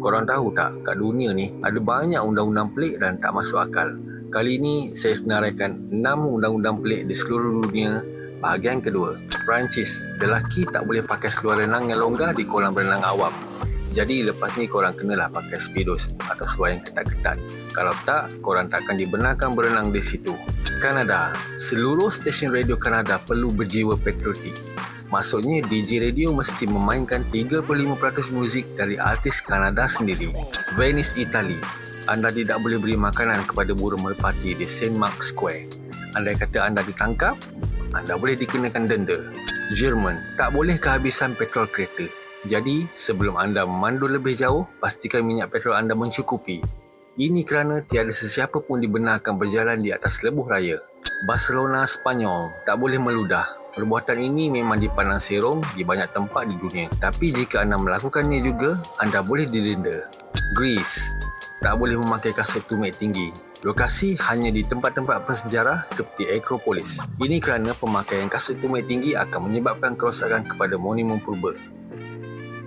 korang tahu tak kat dunia ni ada banyak undang-undang pelik dan tak masuk akal. Kali ini saya senaraikan 6 undang-undang pelik di seluruh dunia bahagian kedua. Perancis, lelaki tak boleh pakai seluar renang yang longgar di kolam renang awam. Jadi lepas ni korang kenalah pakai speedos atau seluar yang ketat-ketat. Kalau tak, korang takkan dibenarkan berenang di situ. Kanada, seluruh stesen radio Kanada perlu berjiwa patriotik. Maksudnya DJ radio mesti memainkan 35% muzik dari artis Kanada sendiri. Venice, Italy. Anda tidak boleh beri makanan kepada burung merpati di St. Mark Square. Andai kata anda ditangkap, anda boleh dikenakan denda. Jerman, tak boleh kehabisan petrol kereta. Jadi, sebelum anda memandu lebih jauh, pastikan minyak petrol anda mencukupi. Ini kerana tiada sesiapa pun dibenarkan berjalan di atas lebuh raya. Barcelona, Spanyol, tak boleh meludah. Perbuatan ini memang dipandang serong di banyak tempat di dunia. Tapi jika anda melakukannya juga, anda boleh didenda. Greece, tak boleh memakai kasut tumit tinggi. Lokasi hanya di tempat-tempat bersejarah seperti Acropolis. Ini kerana pemakaian kasut tumit tinggi akan menyebabkan kerosakan kepada monumen purba.